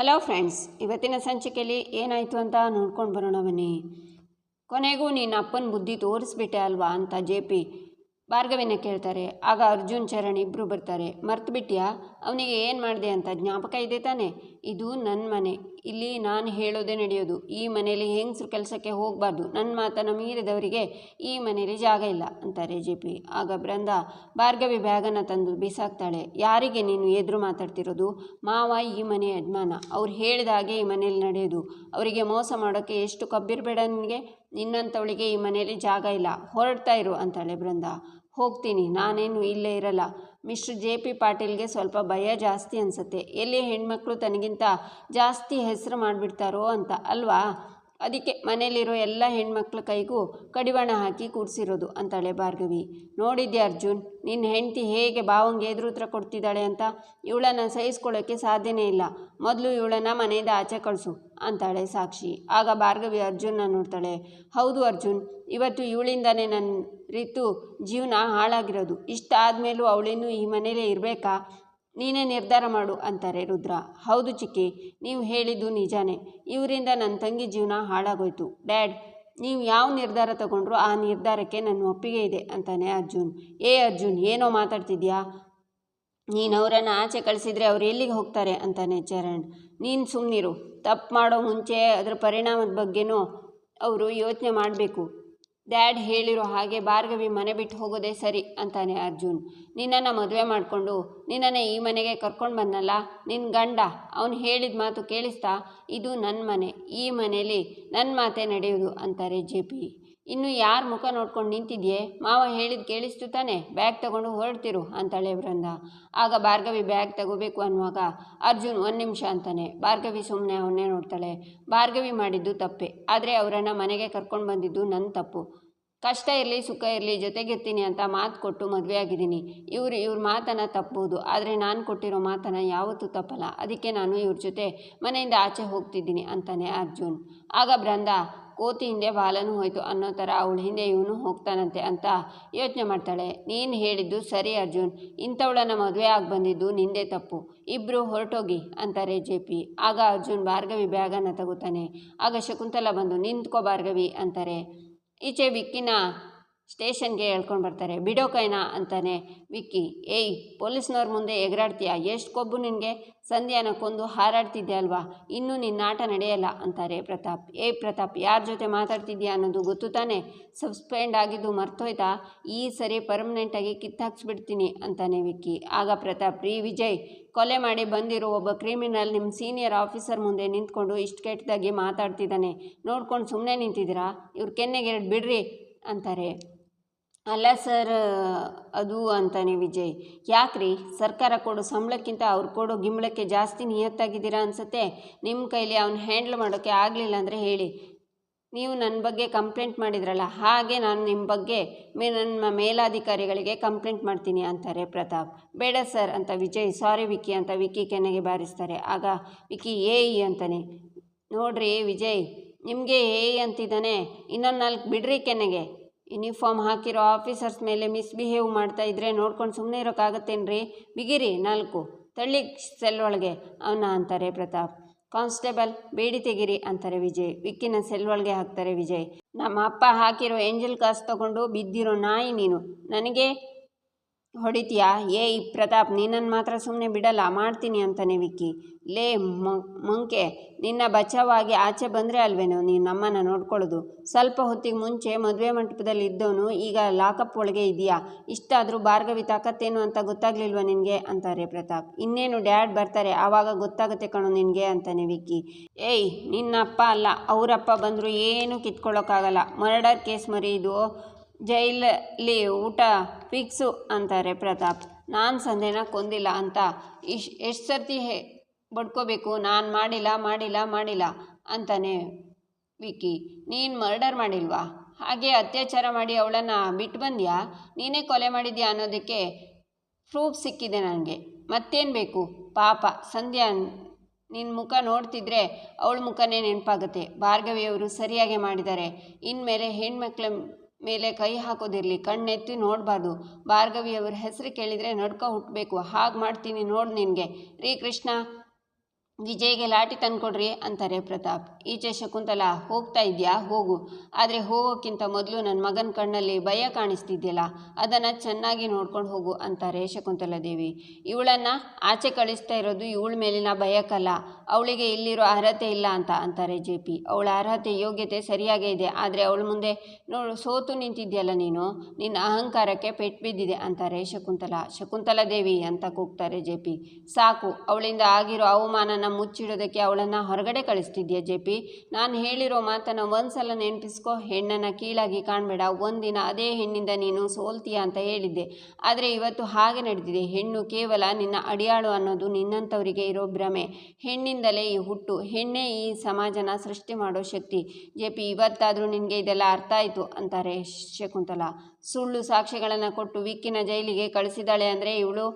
Hello friends ಇವತ್ತಿನ ಸಂಚಿಕೆಯಲ್ಲಿ ಏನಾಯಿತು ಅಂತ ನೋಡ್ಕೊಂಡು ಬರೋಣ ಬನ್ನಿ. ಕೊನೆಗೂ ನೀನು ಅಪ್ಪನ ಬುದ್ಧಿ ತೋರಿಸ್ಬಿಟ್ಟೆ ಅಲ್ವಾ ಅಂತ ಜೆ ಪಿ ಭಾರ್ಗವಿನ ಕೇಳ್ತಾರೆ. ಆಗ ಅರ್ಜುನ್ ಚರಣ್ ಇಬ್ಬರು ಬರ್ತಾರೆ. ಮರ್ತು ಬಿಟ್ಟಿಯಾ ಅವನಿಗೆ ಏನು ಮಾಡಿದೆ ಅಂತ ಜ್ಞಾಪಕ ಇದೆ ತಾನೆ? ಇದು ನನ್ನ ಮನೆ. ಇಲ್ಲಿ ನಾನು ಹೇಳೋದೇ ನಡೆಯೋದು. ಈ ಮನೆಯಲ್ಲಿ ಹೆಂಗಸರು ಕೆಲಸಕ್ಕೆ ಹೋಗಬಾರ್ದು. ನನ್ನ ಮಾತನ್ನು ಮೀರಿದವರಿಗೆ ಈ ಮನೆಯಲ್ಲಿ ಜಾಗ ಇಲ್ಲ, ಅಂತಾರೆ ಜೆ ಪಿ. ಆಗ ಬೃಂದ, ಭಾರ್ಗವಿ ಬ್ಯಾಗನ್ನು ತಂದು ಬಿಸಾಕ್ತಾಳೆ. ಯಾರಿಗೆ ನೀನು ಎದುರು ಮಾತಾಡ್ತಿರೋದು? ಮಾವ ಈ ಮನೆ ಯಜಮಾನ. ಅವ್ರು ಹೇಳಿದ ಹಾಗೆ ಈ ಮನೆಯಲ್ಲಿ ನಡೆಯೋದು. ಅವರಿಗೆ ಮೋಸ ಮಾಡೋಕ್ಕೆ ಎಷ್ಟು ಕಬ್ಬಿರಬೇಡ ನಿನಗೆ? ನಿನ್ನಂಥವಳಿಗೆ ಈ ಮನೆಯಲ್ಲಿ ಜಾಗ ಇಲ್ಲ. ಹೊರಡ್ತಾ ಇರು, ಅಂತಾಳೆ ಬೃಂದ. ಹೋಗ್ತೀನಿ. ನಾನೇನು ಇಲ್ಲೇ ಇರಲ್ಲ. ಮಿಸ್ಟರ್ ಜೆ ಪಿ ಪಾಟೀಲ್ಗೆ ಸ್ವಲ್ಪ ಭಯ ಜಾಸ್ತಿ ಅನಿಸುತ್ತೆ. ಎಲ್ಲಿ ಹೆಣ್ಮಕ್ಳು ತನಗಿಂತ ಜಾಸ್ತಿ ಹೆಸರು ಮಾಡಿಬಿಡ್ತಾರೋ ಅಂತ, ಅಲ್ವಾ? ಅದಕ್ಕೆ ಮನೆಯಲ್ಲಿರೋ ಎಲ್ಲ ಹೆಣ್ಮಕ್ಳ ಕೈಗೂ ಕಡಿವಾಣ ಹಾಕಿ ಕೂಡಿಸಿರೋದು ಅಂತಾಳೆ ಭಾರ್ಗವಿ. ನೋಡಿದ್ದೆ ಅರ್ಜುನ್ ನಿನ್ನ ಹೆಂಡತಿ ಹೇಗೆ ಭಾವಂಗೆ ಎದುರು ಉತ್ತರ ಕೊಡ್ತಿದ್ದಾಳೆ ಅಂತ ಇವಳನ್ನು ಸಹಿಸ್ಕೊಳ್ಳೋಕ್ಕೆ ಸಾಧ್ಯನೇ ಇಲ್ಲ. ಮೊದಲು ಇವಳನ್ನು ಮನೆಯಿಂದ ಆಚೆ ಕಳಿಸು ಅಂತಾಳೆ ಸಾಕ್ಷಿ. ಆಗ ಭಾರ್ಗವಿ ಅರ್ಜುನ್ನ ನೋಡ್ತಾಳೆ, ಹೌದು ಅರ್ಜುನ್, ಇವತ್ತು ಇವಳಿಂದನೇ ನನ್ನ ರೀತು ಜೀವನ ಹಾಳಾಗಿರೋದು. ಇಷ್ಟಾದಮೇಲೂ ಅವಳಿನ್ನೂ ಈ ಮನೇಲೇ ಇರಬೇಕಾ? ನೀನೇ ನಿರ್ಧಾರ ಮಾಡು ಅಂತಾರೆ ರುದ್ರ. ಹೌದು ಚಿಕ್ಕಿ, ನೀವು ಹೇಳಿದ್ದು ನಿಜಾನೇ. ಇವರಿಂದ ನನ್ನ ತಂಗಿ ಜೀವನ ಹಾಳಾಗೋಯ್ತು. ಡ್ಯಾಡ್, ನೀವು ಯಾವ ನಿರ್ಧಾರ ತಗೊಂಡ್ರು ಆ ನಿರ್ಧಾರಕ್ಕೆ ನನ್ನ ಒಪ್ಪಿಗೆ ಇದೆ ಅಂತಾನೆ ಅರ್ಜುನ್. ಏ ಅರ್ಜುನ್, ಏನೋ ಮಾತಾಡ್ತಿದ್ಯಾ? ನೀನು ಅವರನ್ನು ಆಚೆ ಕಳಿಸಿದ್ರೆ ಅವ್ರು ಎಲ್ಲಿಗೆ ಹೋಗ್ತಾರೆ ಅಂತಾನೆ ಚರಣ್. ನೀನು ಸುಮ್ಮನಿರು ತಪ್ಪು ಮಾಡೋ ಮುಂಚೆ ಅದರ ಪರಿಣಾಮದ ಬಗ್ಗೆನೂ ಅವರು ಯೋಚನೆ ಮಾಡಬೇಕು. ಡ್ಯಾಡ್ ಹೇಳಿರೋ ಹಾಗೆ ಭಾರ್ಗವಿ ಮನೆ ಬಿಟ್ಟು ಹೋಗೋದೇ ಸರಿ ಅಂತಾನೆ ಅರ್ಜುನ್. ನಿನ್ನನ್ನು ಮದುವೆ ಮಾಡಿಕೊಂಡು, ನಿನ್ನನ್ನು ಈ ಮನೆಗೆ ಕರ್ಕೊಂಡು ಬಂದನಲ್ಲ ನಿನ್ನ ಗಂಡ, ಅವನು ಹೇಳಿದ ಮಾತು ಕೇಳಿಸ್ತಾ, ಇದು ನನ್ನ ಮನೆ, ಈ ಮನೆಯಲ್ಲಿ ನನ್ನ ಮಾತೇ ನಡೆಯೋದು ಅಂತಾರೆ ಜೆ ಪಿ. ಇನ್ನು ಯಾರ ಮುಖ ನೋಡ್ಕೊಂಡು ನಿಂತಿದ್ಯೆ? ಮಾವ ಹೇಳಿದ ಕೇಳಿಸ್ತು ತಾನೆ, ಬ್ಯಾಗ್ ತಗೊಂಡು ಹೊರಡ್ತಿರು ಅಂತಾಳೆ ವೃಂದ. ಆಗ ಭಾರ್ಗವಿ ಬ್ಯಾಗ್ ತಗೋಬೇಕು ಅನ್ನುವಾಗ ಅರ್ಜುನ್ ಒಂದು ನಿಮಿಷ ಅಂತಾನೆ. ಭಾರ್ಗವಿ ಸುಮ್ಮನೆ ಅವನ್ನೇ ನೋಡ್ತಾಳೆ. ಭಾರ್ಗವಿ ಮಾಡಿದ್ದು ತಪ್ಪೆ, ಆದರೆ ಅವರನ್ನು ಮನೆಗೆ ಕರ್ಕೊಂಡು ಬಂದಿದ್ದು ನನ್ನ ತಪ್ಪು. ಕಷ್ಟ ಇರಲಿ, ಸುಖ ಇರಲಿ, ಜೊತೆಗಿರ್ತೀನಿ ಅಂತ ಮಾತು ಕೊಟ್ಟು ಮದುವೆ ಆಗಿದ್ದೀನಿ. ಇವರು, ಇವ್ರ ಮಾತನ್ನು ತಪ್ಪಬಹುದು ಆದರೆ ನಾನು ಕೊಟ್ಟಿರೋ ಮಾತನ್ನು ಯಾವತ್ತೂ ತಪ್ಪಲ್ಲ. ಅದಕ್ಕೆ ನಾನು ಇವ್ರ ಜೊತೆ ಮನೆಯಿಂದ ಆಚೆ ಹೋಗ್ತಿದ್ದೀನಿ ಅಂತಾನೆ ಅರ್ಜುನ್. ಆಗ ಬೃಂದ ಕೋತಿ ಹಿಂದೆ ಬಾಲನು ಹೋಯಿತು. ಅನ್ನೋ ಥರ ಅವಳ ಹಿಂದೆ ಇವನು ಹೋಗ್ತಾನಂತೆ ಅಂತ ಯೋಚನೆ ಮಾಡ್ತಾಳೆ. ನೀನು ಹೇಳಿದ್ದು ಸರಿ ಅರ್ಜುನ್. ಇಂಥವಳನ್ನು ಮದುವೆ ಆಗಿ ಬಂದಿದ್ದು ನಿಂದೆ ತಪ್ಪು. ಇಬ್ಬರು ಹೊರಟೋಗಿ ಅಂತಾರೆ ಜೆ ಪಿ. ಆಗ ಅರ್ಜುನ್ ಭಾರ್ಗವಿ ಬ್ಯಾಗನ್ನು ತಗೋತಾನೆ. ಆಗ ಶಕುಂತಲ ಬಂದು ನಿಂತ್ಕೋ ಭಾರ್ಗವಿ ಅಂತಾರೆ. ಈಚೆ ವಿಕ್ಕಿನ ಸ್ಟೇಷನ್ಗೆ ಹೇಳ್ಕೊಂಡು ಬರ್ತಾರೆ. ಬಿಡೋ ಅಂತಾನೆ ವಿಕ್ಕಿ. ಏಯ್, ಪೊಲೀಸ್ನವ್ರ ಮುಂದೆ ಎಗರಾಡ್ತೀಯ? ಎಷ್ಟು ಕೊಬ್ಬು ನಿನಗೆ? ಸಂಧ್ಯಾನ ಕೊಂದು ಹಾರಾಡ್ತಿದ್ದೆ ಅಲ್ವಾ? ಇನ್ನೂ ನಿನ್ನ ಆಟ ನಡೆಯಲ್ಲ ಅಂತಾರೆ ಪ್ರತಾಪ್. ಏಯ್ ಪ್ರತಾಪ್, ಯಾರ ಜೊತೆ ಮಾತಾಡ್ತಿದ್ಯಾ ಅನ್ನೋದು ಗೊತ್ತು ತಾನೆ? ಸಸ್ಪೆಂಡ್ ಆಗಿದ್ದು ಮರ್ತೋಯ್ತಾ? ಈ ಸರಿ ಪರ್ಮನೆಂಟಾಗಿ ಕಿತ್ತಾಕ್ಸ್ಬಿಡ್ತೀನಿ ಅಂತಾನೆ ವಿಕ್ಕಿ. ಆಗ ಪ್ರತಾಪ್, ರೀ ವಿಜಯ್, ಕೊಲೆ ಮಾಡಿ ಬಂದಿರೋ ಒಬ್ಬ ಕ್ರಿಮಿನಲ್ ನಿಮ್ಮ ಸೀನಿಯರ್ ಆಫೀಸರ್ ಮುಂದೆ ನಿಂತ್ಕೊಂಡು ಇಷ್ಟು ಕೆಟ್ಟದಾಗಿ ಮಾತಾಡ್ತಿದ್ದಾನೆ. ನೋಡ್ಕೊಂಡು ಸುಮ್ಮನೆ ನಿಂತಿದ್ದೀರಾ? ಇವ್ರ ಕೆನ್ನೆಗೆ ಎರಡು ಬಿಡ್ರಿ ಅಂತಾರೆ. ಅಲ್ಲ ಸರ್, ಅದು ಅಂತಾನೆ ವಿಜಯ್. ಯಾಕ್ರಿ? ಸರ್ಕಾರ ಕೊಡೋ ಸಂಬಳಕ್ಕಿಂತ ಅವ್ರು ಕೊಡೋ ಗಿಂಬಳಕ್ಕೆ ಜಾಸ್ತಿ ನಿಯತ್ತಾಗಿದ್ದೀರಾ ಅನಿಸುತ್ತೆ? ನಿಮ್ಮ ಕೈಲಿ ಅವ್ನು ಹ್ಯಾಂಡ್ಲ್ ಮಾಡೋಕ್ಕೆ ಆಗಲಿಲ್ಲ ಅಂದರೆ ಹೇಳಿ. ನೀವು ನನ್ನ ಬಗ್ಗೆ ಕಂಪ್ಲೇಂಟ್ ಮಾಡಿದ್ರಲ್ಲ, ಹಾಗೆ ನಾನು ನಿಮ್ಮ ಬಗ್ಗೆ ಮೇ ನನ್ನ ಮೇಲಾಧಿಕಾರಿಗಳಿಗೆ ಕಂಪ್ಲೇಂಟ್ ಮಾಡ್ತೀನಿ ಅಂತಾರೆ ಪ್ರತಾಪ್. ಬೇಡ ಸರ್ ಅಂತ ವಿಜಯ್, ಸಾರಿ ವಿಕ್ಕಿ ಅಂತ ವಿಕ್ಕಿ ಕೆನೆಗೆ ಬಾರಿಸ್ತಾರೆ. ಆಗ ವಿಕಿ ಏ ಇ ಅಂತಾನೆ. ನೋಡ್ರಿ ವಿಜಯ್, ನಿಮಗೆ ಏಯ್ ಅಂತಿದ್ದಾನೆ. ಇನ್ನೊಂದು ನಾಲ್ಕು ಬಿಡ್ರಿ ಕೆನ್ನೆಗೆ. ಯೂನಿಫಾರ್ಮ್ ಹಾಕಿರೋ ಆಫೀಸರ್ಸ್ ಮೇಲೆ ಮಿಸ್ಬಿಹೇವ್ ಮಾಡ್ತಾ ಇದ್ರೆ ನೋಡ್ಕೊಂಡು ಸುಮ್ಮನೆ ಇರೋಕ್ಕಾಗತ್ತೇನ್ರಿ? ಬಿಗಿರಿ, ನಾಲ್ಕು. ತಳ್ಳಿ ಸೆಲ್ ಒಳಗೆ. ಅವನ ಅಂತಾರೆ ಪ್ರತಾಪ್. ಕಾನ್ಸ್ಟೇಬಲ್, ಬೇಡಿ ತೆಗಿರಿ ಅಂತಾರೆ ವಿಜಯ್. ವಿಕ್ಕಿನ ಸೆಲ್ ಒಳಗೆ ಹಾಕ್ತಾರೆ ವಿಜಯ್. ನಮ್ಮ ಅಪ್ಪ ಹಾಕಿರೋ ಏಂಜಲ್ ಕಾಸು ತಗೊಂಡು ಬಿದ್ದಿರೋ ನಾಯಿ ನೀನು. ನನಗೆ ಹೊಡಿತೀಯಾ? ಏಯ್ ಪ್ರತಾಪ್ ನಿನ್ನನ್ನು ಮಾತ್ರ ಸುಮ್ಮನೆ ಬಿಡಲ್ಲ, ಮಾಡ್ತೀನಿ ಅಂತಾನೆ ವಿಕ್ಕಿ. ಲೇ ಮಂಕೆ, ನಿನ್ನ ಬಚಾವಾಗಿ ಆಚೆ ಬಂದರೆ ಅಲ್ವೇನೋ, ನೀನು ನಮ್ಮನ್ನು ನೋಡ್ಕೊಳ್ಳೋದು. ಸ್ವಲ್ಪ ಹೊತ್ತಿಗೆ ಮುಂಚೆ ಮದುವೆ ಮಂಟಪದಲ್ಲಿ ಇದ್ದವನು ಈಗ ಲಾಕಪ್ ಒಳಗೆ ಇದೆಯಾ ಇಷ್ಟಾದರೂ ಭಾರ್ಗವಿ ತಾಕತ್ತೇನು ಅಂತ ಗೊತ್ತಾಗ್ಲಿಲ್ವ ನಿನಗೆ? ಅಂತಾರೆ ಪ್ರತಾಪ್. ಇನ್ನೇನು ಡ್ಯಾಡ್ ಬರ್ತಾರೆ, ಆವಾಗ ಗೊತ್ತಾಗುತ್ತೆ ಕಣೋ ನಿನಗೆ, ಅಂತಾನೆ ವಿಕ್ಕಿ. ಏಯ್, ನಿನ್ನಪ್ಪ ಅಲ್ಲ, ಅವರಪ್ಪ ಬಂದರೂ ಏನೂ ಕಿತ್ಕೊಳ್ಳೋಕ್ಕಾಗಲ್ಲ. ಮರ್ಡರ್ ಕೇಸ್ ಮರಿ ಇದು. ಜೈಲಲ್ಲಿ ಊಟ ಫಿಕ್ಸು ಅಂತಾರೆ ಪ್ರತಾಪ್. ನಾನು ಸಂಧ್ಯನ ಕೊಂದಿಲ್ಲ ಅಂತ ಇಶ್, ಎಷ್ಟು ಸರ್ತಿ ಹೇ, ಬಡ್ಕೋಬೇಕು, ನಾನು ಮಾಡಿಲ್ಲ ಮಾಡಿಲ್ಲ ಮಾಡಿಲ್ಲ ಅಂತಾನೆ ವಿಕ್ಕಿ. ನೀನು ಮರ್ಡರ್ ಮಾಡಿಲ್ವಾ? ಹಾಗೆ ಅತ್ಯಾಚಾರ ಮಾಡಿ ಅವಳನ್ನು ಬಿಟ್ಟು ಬಂದ್ಯಾ? ನೀನೇ ಕೊಲೆ ಮಾಡಿದ್ಯಾ ಅನ್ನೋದಕ್ಕೆ ಪ್ರೂಫ್ ಸಿಕ್ಕಿದೆ ನನಗೆ. ಮತ್ತೇನು ಬೇಕು? ಪಾಪ, ಸಂಧ್ಯಾ ನಿನ್ನ ಮುಖ ನೋಡ್ತಿದ್ರೆ ಅವಳ ಮುಖನೇ ನೆನಪಾಗುತ್ತೆ. ಭಾರ್ಗವಿಯವರು ಸರಿಯಾಗಿ ಮಾಡಿದ್ದಾರೆ. ಇನ್ಮೇಲೆ ಹೆಣ್ಮಕ್ಳ ಮೇಲೆ ಕೈ ಹಾಕೋದಿರಲಿ, ಕಣ್ಣೆತ್ತಿ ನೋಡಬಾರ್ದು. ಭಾರ್ಗವಿಯವರ ಹೆಸರು ಕೇಳಿದರೆ ನಡ್ಕ ಹುಟ್ಟಬೇಕು ಹಾಗೆ ಮಾಡ್ತೀನಿ ನೋಡು ನಿನಗೆ. ರೀ ಕೃಷ್ಣ, ವಿಜಯ್ಗೆ ಲಾಟಿ ತಂದ್ಕೊಡ್ರಿ ಅಂತಾರೆ ಪ್ರತಾಪ್. ಈಚೆ ಶಕುಂತಲ, ಹೋಗ್ತಾ ಇದೆಯಾ? ಹೋಗು. ಆದರೆ ಹೋಗೋಕ್ಕಿಂತ ಮೊದಲು ನನ್ನ ಮಗನ ಕಣ್ಣಲ್ಲಿ ಭಯ ಕಾಣಿಸ್ತಿದ್ಯಲ್ಲ, ಅದನ್ನು ಚೆನ್ನಾಗಿ ನೋಡ್ಕೊಂಡು ಹೋಗು ಅಂತಾರೆ ಶಕುಂತಲಾ ದೇವಿ. ಇವಳನ್ನು ಆಚೆ ಕಳಿಸ್ತಾ ಇರೋದು ಇವಳ ಮೇಲಿನ ಭಯಕ್ಕಲ್ಲ. ಅವಳಿಗೆ ಇಲ್ಲಿರೋ ಅರ್ಹತೆ ಇಲ್ಲ ಅಂತ ಅಂತಾರೆ ಜೆ ಪಿ. ಅವಳ ಅರ್ಹತೆ ಯೋಗ್ಯತೆ ಸರಿಯಾಗೇ ಇದೆ, ಆದರೆ ಅವಳ ಮುಂದೆ ನೋಡು, ಸೋತು ನಿಂತಿದ್ಯಲ್ಲ ನೀನು, ನಿನ್ನ ಅಹಂಕಾರಕ್ಕೆ ಪೆಟ್ಟು ಬಿದ್ದಿದೆ ಅಂತಾರೆ ಶಕುಂತಲ. ಶಕುಂತಲ ದೇವಿ ಅಂತ ಕೂಗ್ತಾರೆ ಜೆ ಪಿ. ಸಾಕು, ಅವಳಿಂದ ಆಗಿರೋ ಅವಮಾನನ ಮುಚ್ಚಿಡೋದಕ್ಕೆ ಅವಳನ್ನು ಹೊರಗಡೆ ಕಳಿಸ್ತಿದ್ಯಾ ಜೆ ಪಿ? ನಾನು ಹೇಳಿರೋ ಮಾತನ್ನು ಒಂದ್ಸಲ ನೆನಪಿಸ್ಕೊ, ಹೆಣ್ಣನ್ನು ಕೀಳಾಗಿ ಕಾಣಬೇಡ. ಒಂದಿನ ಅದೇ ಹೆಣ್ಣಿಂದ ನೀನು ಸೋಲ್ತೀಯ ಅಂತ ಹೇಳಿದ್ದೆ. ಆದರೆ ಇವತ್ತು ಹಾಗೆ ನಡೆದಿದೆ. ಹೆಣ್ಣು ಕೇವಲ ನಿನ್ನ ಅಡಿಯಾಳು ಅನ್ನೋದು ನಿನ್ನಂಥವರಿಗೆ ಇರೋ ಭ್ರಮೆ. ಹೆಣ್ಣಿಂದಲೇ ಈ ಹುಟ್ಟು, ಹೆಣ್ಣೇ ಈ ಸಮಾಜನ ಸೃಷ್ಟಿ ಮಾಡೋ ಶಕ್ತಿ. ಜೆ ಪಿ, ಇವತ್ತಾದರೂ ನಿನಗೆ ಇದೆಲ್ಲ ಅರ್ಥ ಆಯಿತು ಅಂತಾರೆ ಶಕುಂತಲ. ಸುಳ್ಳು ಸಾಕ್ಷ್ಯಗಳನ್ನು ಕೊಟ್ಟು ವಿಕ್ಕಿನ ಜೈಲಿಗೆ ಕಳಿಸಿದಾಳೆ ಅಂದರೆ ಇವಳು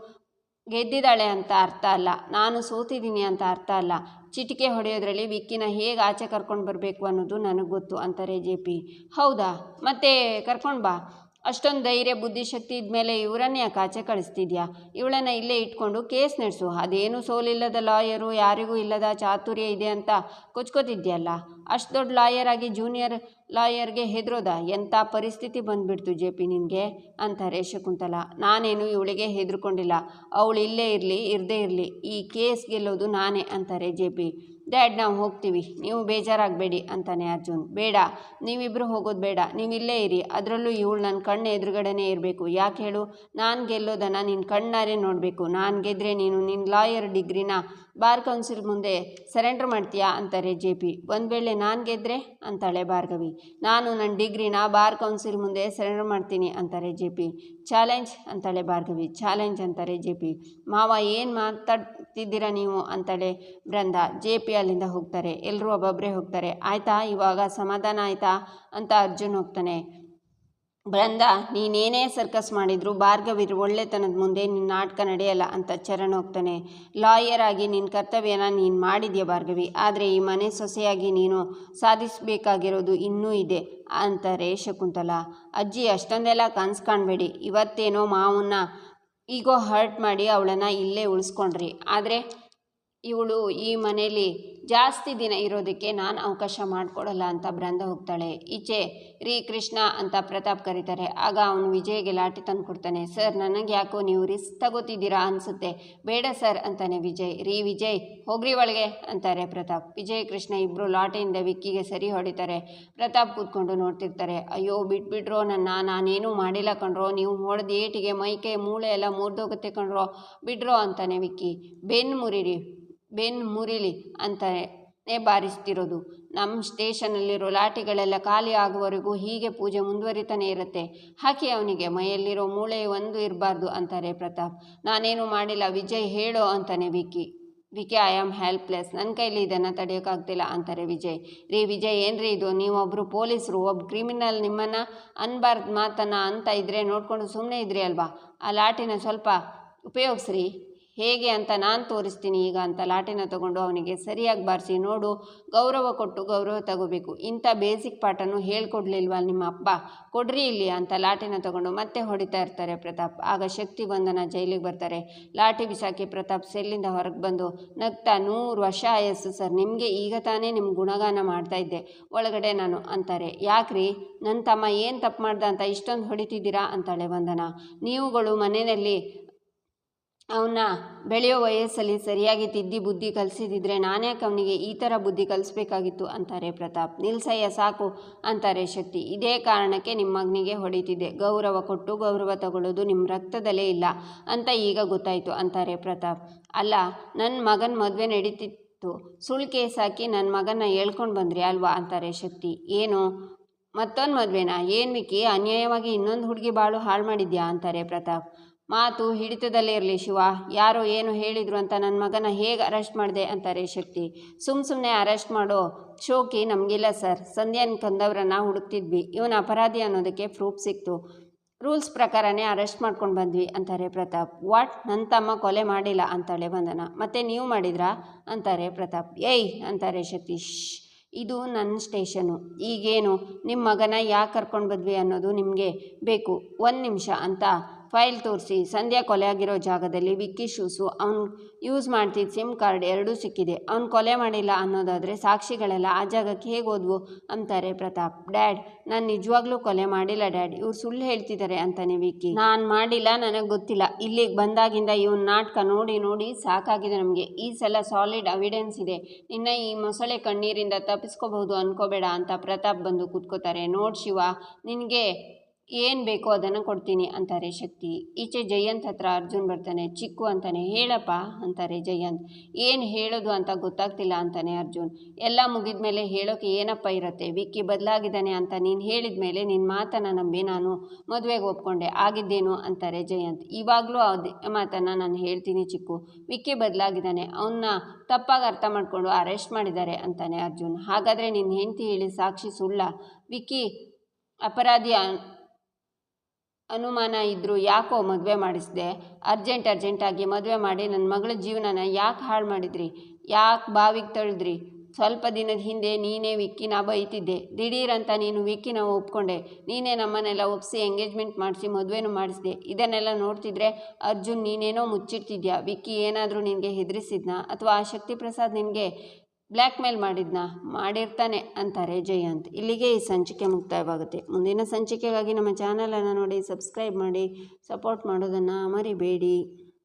ಗೆದ್ದಿದ್ದಾಳೆ ಅಂತ ಅರ್ಥ ಅಲ್ಲ. ನಾನು ಸೋತಿದ್ದೀನಿ ಅಂತ ಅರ್ಥ ಅಲ್ಲ. ಚಿಟಿಕೆ ಹೊಡೆಯೋದ್ರಲ್ಲಿ ವಿಕ್ಕಿನ ಹೇಗೆ ಆಚೆ ಕರ್ಕೊಂಡು ಬರಬೇಕು ಅನ್ನೋದು ನನಗೆ ಗೊತ್ತು ಅಂತಾರೆ ಜೆ ಪಿ. ಹೌದಾ? ಮತ್ತೆ ಕರ್ಕೊಂಡು ಬಾ. ಅಷ್ಟೊಂದು ಧೈರ್ಯ, ಬುದ್ಧಿಶಕ್ತಿ ಇದ್ಮೇಲೆ ಇವರನ್ನೇ ಯಾಕೆ ಆಚೆ ಕಳಿಸ್ತಿದ್ಯಾ? ಇವಳನ್ನ ಇಲ್ಲೇ ಇಟ್ಕೊಂಡು ಕೇಸ್ ನಡೆಸು. ಅದೇನು ಸೋಲಿಲ್ಲದ ಲಾಯರು ಯಾರಿಗೂ ಇಲ್ಲದ ಚಾತುರ್ಯ ಇದೆ ಅಂತ ಕೊಚ್ಕೋತಿದ್ಯಲ್ಲ? ಅಷ್ಟು ದೊಡ್ಡ ಲಾಯರ್ ಆಗಿ ಜೂನಿಯರ್ ಲಾಯರ್ಗೆ ಹೆದರೋದ? ಎಂಥ ಪರಿಸ್ಥಿತಿ ಬಂದ್ಬಿಡ್ತು ಜೆ ಪಿ ನಿನಗೆ? ಅಂತಾರೆ ಶಕುಂತಲ ನಾನೇನು ಇವಳಿಗೆ ಹೆದರ್ಕೊಂಡಿಲ್ಲ. ಅವಳು ಇಲ್ಲೇ ಇರಲಿ, ಇರದೇ ಇರಲಿ. ಈ ಕೇಸ್ ಗೆಲ್ಲೋದು ನಾನೇ ಅಂತಾರೆ ಜೆ ಪಿ. ಡ್ಯಾಡ್ ನಾವು ಹೋಗ್ತೀವಿ. ನೀವು ಬೇಜಾರಾಗಬೇಡಿ ಅಂತಾನೆ ಅರ್ಜುನ್. ಬೇಡ ನೀವಿಬ್ಬರು ಹೋಗೋದು ಬೇಡ. ನೀವು ಇಲ್ಲೇ ಇರಿ. ಅದರಲ್ಲೂ ಇವಳು ನನ್ನ ಕಣ್ಣು ಎದುರುಗಡೆನೇ ಇರಬೇಕು. ಯಾಕೆ ಹೇಳು? ನಾನು ಗೆಲ್ಲೋದನ್ನು ನಿನ್ನ ಕಣ್ಣಾರೆ ನೋಡಬೇಕು. ನಾನು ಗೆದ್ದರೆ ನೀನು ನಿನ್ನ ಲಾಯರ್ ಡಿಗ್ರಿನ ಬಾರ್ ಕೌನ್ಸಿಲ್ ಮುಂದೆ ಸರೆಂಡರ್ ಮಾಡ್ತೀಯಾ ಅಂತಾರೆ ಜೆ ಪಿ. ಒಂದು ವೇಳೆ ನಾನು ಗೆದ್ದರೆ ಅಂತಾಳೆ ಭಾರ್ಗವಿ. ನಾನು ನನ್ನ ಡಿಗ್ರಿನ ಬಾರ್ ಕೌನ್ಸಿಲ್ ಮುಂದೆ ಸರೆಂಡರ್ ಮಾಡ್ತೀನಿ ಅಂತಾರೆ ಜೆ ಪಿ. ಚಾಲೆಂಜ್? ಅಂತಾಳೆ ಭಾರ್ಗವಿ. ಚಾಲೆಂಜ್ ಅಂತಾರೆ ಜೆ ಪಿ. ಮಾವ, ಏನು ಮಾತಾಡ್ತಿದ್ದೀರಾ ನೀವು? ಅಂತಾಳೆ ಬೃಂದ ಜೆ ಪಿ ಅಲ್ಲಿಂದ ಹೋಗ್ತಾರೆ. ಎಲ್ಲರೂ ಒಬ್ಬೊಬ್ಬರೇ ಹೋಗ್ತಾರೆ. ಆಯಿತಾ? ಇವಾಗ ಸಮಾಧಾನ ಆಯಿತಾ? ಅಂತ ಅರ್ಜುನ್ ಹೋಗ್ತಾನೆ. ಬೃಂದ, ನೀನೇನೇ ಸರ್ಕಸ್ ಮಾಡಿದ್ರು ಭಾರ್ಗವಿರು ಒಳ್ಳೆತನದ ಮುಂದೆ ನಿನ್ನ ನಾಟಕ ನಡೆಯಲ್ಲ ಅಂತ ಚರಣ್ ಹೋಗ್ತಾನೆ. ಲಾಯರ್ ಆಗಿ ನಿನ್ನ ಕರ್ತವ್ಯನ ನೀನು ಮಾಡಿದ್ಯಾ ಭಾರ್ಗವಿ? ಆದರೆ ಈ ಮನೆ ಸೊಸೆಯಾಗಿ ನೀನು ಸಾಧಿಸಬೇಕಾಗಿರೋದು ಇನ್ನೂ ಇದೆ ಅಂತಾರೆ ಶಕುಂತಲ ಅಜ್ಜಿ, ಅಷ್ಟೊಂದೆಲ್ಲ ಕನ್ಸು ಕಾಣಬೇಡಿ. ಇವತ್ತೇನೋ ಮಾವನ್ನ ಈಗೋ ಹರ್ಟ್ ಮಾಡಿ ಅವಳನ್ನು ಇಲ್ಲೇ ಉಳಿಸ್ಕೊಂಡ್ರಿ. ಆದರೆ ಇವಳು ಈ ಮನೆಯಲ್ಲಿ ಜಾಸ್ತಿ ದಿನ ಇರೋದಕ್ಕೆ ನಾನು ಅವಕಾಶ ಮಾಡಿಕೊಡಲ್ಲ ಅಂತ ಬ್ರಂದ ಹೋಗ್ತಾಳೆ. ಈಚೆ ರೀ ಕೃಷ್ಣ ಅಂತ ಪ್ರತಾಪ್ ಕರೀತಾರೆ. ಆಗ ಅವನು ವಿಜಯ್ಗೆ ಲಾಠಿ ತಂದು ಕೊಡ್ತಾನೆ. ಸರ್, ನನಗೆ ಯಾಕೋ ನೀವು ರಿಸ್ಕ್ ತಗೋತಿದ್ದೀರಾ ಅನಿಸುತ್ತೆ. ಬೇಡ ಸರ್, ಅಂತಾನೆ ವಿಜಯ್. ರೀ ವಿಜಯ್, ಹೋಗ್ರಿ ಒಳಗೆ, ಅಂತಾರೆ ಪ್ರತಾಪ್. ವಿಜಯ್, ಕೃಷ್ಣ ಇಬ್ಬರು ಲಾಠಿಯಿಂದ ವಿಕ್ಕಿಗೆ ಸರಿ ಹೊಡಿತಾರೆ. ಪ್ರತಾಪ್ ಕೂತ್ಕೊಂಡು ನೋಡ್ತಿರ್ತಾರೆ. ಅಯ್ಯೋ, ಬಿಟ್ಬಿಟ್ರೋ, ನನ್ನ ನಾನೇನು ಮಾಡಿಲ್ಲ ಕಣ್ರೋ. ನೀವು ಹೊಡೆದ ಏಟಿಗೆ ಮೈಕೈ ಮೂಳೆ ಎಲ್ಲ ಮುರಿದೋಗುತ್ತೆ ಕಣ್ರೋ. ಬಿಡ್ರೋ ಅಂತಾನೆ ವಿಕ್ಕಿ. ಬೆನ್ನು ಮುರಿರಿ. ಬೆನ್ನು ಮುರಿಲಿ ಅಂತಲೇ ಬಾರಿಸ್ತಿರೋದು. ನಮ್ಮ ಸ್ಟೇಷನಲ್ಲಿರೋ ಲಾಠಿಗಳೆಲ್ಲ ಖಾಲಿ ಆಗುವವರೆಗೂ ಹೀಗೆ ಪೂಜೆ ಮುಂದುವರಿತಾನೆ ಇರುತ್ತೆ. ಹಾಕಿ ಅವನಿಗೆ, ಮೈಯಲ್ಲಿರೋ ಮೂಳೆ ಒಂದು ಇರಬಾರ್ದು ಅಂತಾರೆ ಪ್ರತಾಪ್. ನಾನೇನು ಮಾಡಿಲ್ಲ, ವಿಜಯ್ ಹೇಳೋ ಅಂತಾನೆ ವಿಕ್ಕಿ ವಿಕೆ, ಐ ಆಮ್ ಹೆಲ್ಪ್ಲೆಸ್. ನನ್ನ ಕೈಲಿ ಇದನ್ನು ತಡೆಯೋಕ್ಕಾಗ್ತಿಲ್ಲ ಅಂತಾರೆ ವಿಜಯ್. ರೀ ವಿಜಯ್, ಏನ್ರಿ ಇದು? ನೀವೊಬ್ಬರು ಪೊಲೀಸರು ಒಬ್ಬ ಕ್ರಿಮಿನಲ್ ನಿಮ್ಮನ್ನು ಅನ್ಬಾರ್ದು ಮಾತನ್ನು ಅಂತ ಇದ್ರೆ ನೋಡಿಕೊಂಡು ಸುಮ್ಮನೆ ಇದ್ರಿ ಅಲ್ವಾ? ಆ ಲಾಠಿನ ಸ್ವಲ್ಪ ಉಪಯೋಗಿಸ್ರಿ. ಹೇಗೆ ಅಂತ ನಾನು ತೋರಿಸ್ತೀನಿ ಈಗ ಅಂತ ಲಾಟಿನ ತಗೊಂಡು ಅವನಿಗೆ ಸರಿಯಾಗಿ ಬಾರಿಸಿ ನೋಡು, ಗೌರವ ಕೊಟ್ಟು ಗೌರವ ತಗೋಬೇಕು. ಇಂಥ ಬೇಸಿಕ್ ಪಾಠನು ಹೇಳ್ಕೊಡ್ಲಿಲ್ವಾ ನಿಮ್ಮ ಅಪ್ಪ? ಕೊಡ್ರಿ ಇಲ್ಲಿ ಅಂತ ಲಾಟಿನ ತಗೊಂಡು ಮತ್ತೆ ಹೊಡಿತಾ ಇರ್ತಾರೆ ಪ್ರತಾಪ್. ಆಗ ಶಕ್ತಿ ಬಂಧನ ಜೈಲಿಗೆ ಬರ್ತಾರೆ. ಲಾಠಿ ಬಿಸಾಕಿ ಪ್ರತಾಪ್ ಸೆಲ್ಲಿಂದ ಹೊರಗೆ ಬಂದು, ನಗ್ತಾ, ನೂರು ವರ್ಷ ಆಯಸ್ಸು ಸರ್, ನಿಮಗೆ ಈಗ ತಾನೇ ನಿಮ್ಮ ಗುಣಗಾನ ಮಾಡ್ತಾ ಇದ್ದೆ, ಒಳಗಡೆ ನಾನು ಅಂತಾರೆ. ಯಾಕ್ರಿ? ನನ್ನ ತಮ್ಮ ಏನು ತಪ್ಪು ಮಾಡ್ದ ಅಂತ ಇಷ್ಟೊಂದು ಹೊಡಿತಿದ್ದೀರಾ? ಅಂತಾಳೆ ವಂದನ. ನೀವುಗಳು ಮನೆಯಲ್ಲಿ ಅವನ್ನ ಬೆಳೆಯೋ ವಯಸ್ಸಲ್ಲಿ ಸರಿಯಾಗಿ ತಿದ್ದಿ ಬುದ್ಧಿ ಕಲಿಸಿದಿದ್ರೆ ನಾನ್ಯಾಕೆ ಅವನಿಗೆ ಈ ಥರ ಬುದ್ಧಿ ಕಲಿಸ್ಬೇಕಾಗಿತ್ತು ಅಂತಾರೆ ಪ್ರತಾಪ್. ನಿಲ್ಸಯ್ಯ ಸಾಕು ಅಂತಾರೆ ಶಕ್ತಿ ಇದೇ ಕಾರಣಕ್ಕೆ ನಿಮ್ಮ ಮಗನಿಗೆ ಹೊಡಿತಿದೆ ಗೌರವ ಕೊಟ್ಟು ಗೌರವ ತಗೊಳ್ಳೋದು ನಿಮ್ಮ ರಕ್ತದಲ್ಲೇ ಇಲ್ಲ ಅಂತ ಈಗ ಗೊತ್ತಾಯಿತು ಅಂತಾರೆ ಪ್ರತಾಪ್. ಅಲ್ಲ ನನ್ನ ಮಗನ ಮದುವೆ ನಡೀತಿತ್ತು. ಸುಳ್ಳು ಕೇಸ್ ಹಾಕಿ ನನ್ನ ಮಗನ ಹೇಳ್ಕೊಂಡು ಬಂದ್ರಿ ಅಲ್ವಾ ಅಂತಾರೆ ಶಕ್ತಿ ಏನು? ಮತ್ತೊಂದು ಮದುವೆನಾ? ಏನು ಮಿಕ್ಕಿ ಅನ್ಯಾಯವಾಗಿ ಇನ್ನೊಂದು ಹುಡುಗಿ ಬಾಳು ಹಾಳು ಮಾಡಿದ್ಯಾ? ಅಂತಾರೆ ಪ್ರತಾಪ್. ಮಾತು ಹಿಡಿತದಲ್ಲೇ ಇರಲಿ ಶಿವ. ಯಾರೋ ಏನು ಹೇಳಿದ್ರು ಅಂತ ನನ್ನ ಮಗನ ಹೇಗೆ ಅರೆಸ್ಟ್ ಮಾಡಿದೆ ಅಂತಾರೆ ಶಕ್ತಿ. ಸುಮ್ಮ ಸುಮ್ಮನೆ ಅರೆಸ್ಟ್ ಮಾಡೋ ಶೋಕಿ ನಮಗಿಲ್ಲ ಸರ್. ಸಂಧ್ಯಾನ ಕಂದವರನ್ನ ಹುಡುಕ್ತಿದ್ವಿ. ಇವನ ಅಪರಾಧಿ ಅನ್ನೋದಕ್ಕೆ ಪ್ರೂಫ್ ಸಿಕ್ತು. ರೂಲ್ಸ್ ಪ್ರಕಾರನೇ ಅರೆಸ್ಟ್ ಮಾಡ್ಕೊಂಡು ಬಂದ್ವಿ ಅಂತಾರೆ ಪ್ರತಾಪ್. ವಾಟ್? ನನ್ನ ತಮ್ಮ ಕೊಲೆ ಮಾಡಿಲ್ಲ ಅಂತಾಳೆ ವಂದನ. ಮತ್ತೆ ನೀವು ಮಾಡಿದ್ರಾ? ಅಂತಾರೆ ಪ್ರತಾಪ್. ಏಯ್! ಅಂತಾರೆ ಸತೀಶ್ ಇದು ನನ್ನ ಸ್ಟೇಷನು. ಈಗೇನು? ನಿಮ್ಮ ಮಗನ ಯಾಕೆ ಕರ್ಕೊಂಡು ಬಂದ್ವಿ ಅನ್ನೋದು ನಿಮಗೆ ಬೇಕು. ಒಂದು ನಿಮಿಷ ಅಂತ ಫೈಲ್ ತೋರಿಸಿ. ಸಂಧ್ಯಾ ಕೊಲೆ ಆಗಿರೋ ಜಾಗದಲ್ಲಿ ವಿಕ್ಕಿ ಶೂಸು, ಅವ್ನು ಯೂಸ್ ಮಾಡ್ತಿದ್ದ ಸಿಮ್ ಕಾರ್ಡ್ ಎರಡೂ ಸಿಕ್ಕಿದೆ. ಅವ್ನು ಕೊಲೆ ಮಾಡಿಲ್ಲ ಅನ್ನೋದಾದರೆ ಸಾಕ್ಷಿಗಳೆಲ್ಲ ಆ ಜಾಗಕ್ಕೆ ಹೇಗೆ ಹೋದ್ವು ಅಂತಾರೆ ಪ್ರತಾಪ್. ಡ್ಯಾಡ್, ನಾನು ನಿಜವಾಗ್ಲೂ ಕೊಲೆ ಮಾಡಿಲ್ಲ ಡ್ಯಾಡ್. ಇವ್ರು ಸುಳ್ಳು ಹೇಳ್ತಿದ್ದಾರೆ ಅಂತಾನೆ ವಿಕ್ಕಿ. ನಾನು ಮಾಡಿಲ್ಲ, ನನಗೆ ಗೊತ್ತಿಲ್ಲ. ಇಲ್ಲಿಗೆ ಬಂದಾಗಿಂದ ಇವನ್ ನಾಟಕ ನೋಡಿ ನೋಡಿ ಸಾಕಾಗಿದೆ ನಮಗೆ. ಈ ಸಲ ಸಾಲಿಡ್ ಅವಿಡೆನ್ಸ್ ಇದೆ. ನಿನ್ನ ಈ ಮೊಸಳೆ ಕಣ್ಣೀರಿಂದ ತಪ್ಪಿಸ್ಕೋಬಹುದು ಅನ್ಕೋಬೇಡ ಅಂತ ಪ್ರತಾಪ್ ಬಂದು ಕೂತ್ಕೋತಾರೆ. ನೋಡ್ ಶಿವ, ನಿನಗೆ ಏನು ಬೇಕೋ ಅದನ್ನು ಕೊಡ್ತೀನಿ ಅಂತಾರೆ ಶಕ್ತಿ. ಈಚೆ ಜಯಂತ್ ಹತ್ರ ಅರ್ಜುನ್ ಬರ್ತಾನೆ, ಚಿಕ್ಕು ಅಂತಾನೆ, ಹೇಳಪ್ಪ ಅಂತಾರೆ ಜಯಂತ್. ಏನು ಹೇಳೋದು ಅಂತ ಗೊತ್ತಾಗ್ತಿಲ್ಲ ಅಂತಾನೆ ಅರ್ಜುನ್. ಎಲ್ಲ ಮುಗಿದ ಮೇಲೆ ಹೇಳೋಕೆ ಏನಪ್ಪ ಇರುತ್ತೆ? ವಿಕ್ಕಿ ಬದಲಾಗಿದ್ದಾನೆ ಅಂತ ನೀನು ಹೇಳಿದ ಮೇಲೆ ನಿನ್ನ ಮಾತನ್ನು ನಂಬಿ ನಾನು ಮದುವೆಗೆ ಒಪ್ಕೊಂಡೆ. ಆಗಿದ್ದೇನು? ಅಂತಾರೆ ಜಯಂತ್. ಇವಾಗಲೂ ಅದೇ ಮಾತನ್ನು ನಾನು ಹೇಳ್ತೀನಿ ಚಿಕ್ಕು. ವಿಕ್ಕಿ ಬದಲಾಗಿದ್ದಾನೆ. ಅವನ್ನ ತಪ್ಪಾಗಿ ಅರ್ಥ ಮಾಡಿಕೊಂಡು ಅರೆಸ್ಟ್ ಮಾಡಿದ್ದಾರೆ ಅಂತಾನೆ ಅರ್ಜುನ್. ಹಾಗಾದರೆ ನಿನ್ನ ಹೆಂಡತಿ ಹೇಳಿ ಸಾಕ್ಷಿ ಸುಳ್ಳ? ವಿಕ್ಕಿ ಅಪರಾಧಿ ಅನುಮಾನ ಇದ್ದರೂ ಯಾಕೋ ಮದುವೆ ಮಾಡಿಸಿದೆ? ಅರ್ಜೆಂಟ್ ಅರ್ಜೆಂಟಾಗಿ ಮದುವೆ ಮಾಡಿ ನನ್ನ ಮಗಳ ಜೀವನನ ಯಾಕೆ ಹಾಳು ಮಾಡಿದ್ರಿ? ಯಾಕೆ ಬಾವಿಗೆ ತಳ್ಳಿದ್ರಿ ಸ್ವಲ್ಪ ದಿನದ ಹಿಂದೆ ನೀನೇ ವಿಕ್ಕಿನ ಬೈತಿದ್ದೆ. ದಿಢೀರಂತ ನೀನು ವಿಕ್ಕಿನ ಒಪ್ಕೊಂಡೆ. ನೀನೇ ನಮ್ಮನ್ನೆಲ್ಲ ಒಪ್ಸಿ ಎಂಗೇಜ್ಮೆಂಟ್ ಮಾಡಿಸಿ ಮದುವೆನೂ ಮಾಡಿಸಿದೆ. ಇದನ್ನೆಲ್ಲ ನೋಡ್ತಿದ್ರೆ ಅರ್ಜುನ್ ನೀನೇನೋ ಮುಚ್ಚಿಡ್ತಿದ್ಯಾ? ವಿಕ್ಕಿ ಏನಾದರೂ ನಿನಗೆ ಹೆದರಿಸಿದ್ನಾ? ಅಥವಾ ಆ ಶಕ್ತಿ ಪ್ರಸಾದ್ ನಿನಗೆ ಬ್ಲ್ಯಾಕ್ ಮೇಲ್ ಮಾಡಿದ್ನಾ, ಮಾಡಿರ್ತಾನೆ ಅಂತಾರೆ ಜಯಂತ್. ಇಲ್ಲಿಗೆ ಈ ಸಂಚಿಕೆ ಮುಕ್ತಾಯವಾಗುತ್ತೆ. ಮುಂದಿನ ಸಂಚಿಕೆಗಾಗಿ ನಮ್ಮ ಚಾನಲನ್ನು ನೋಡಿ ಸಬ್ಸ್ಕ್ರೈಬ್ ಮಾಡಿ ಸಪೋರ್ಟ್ ಮಾಡೋದನ್ನು ಮರಿಬೇಡಿ.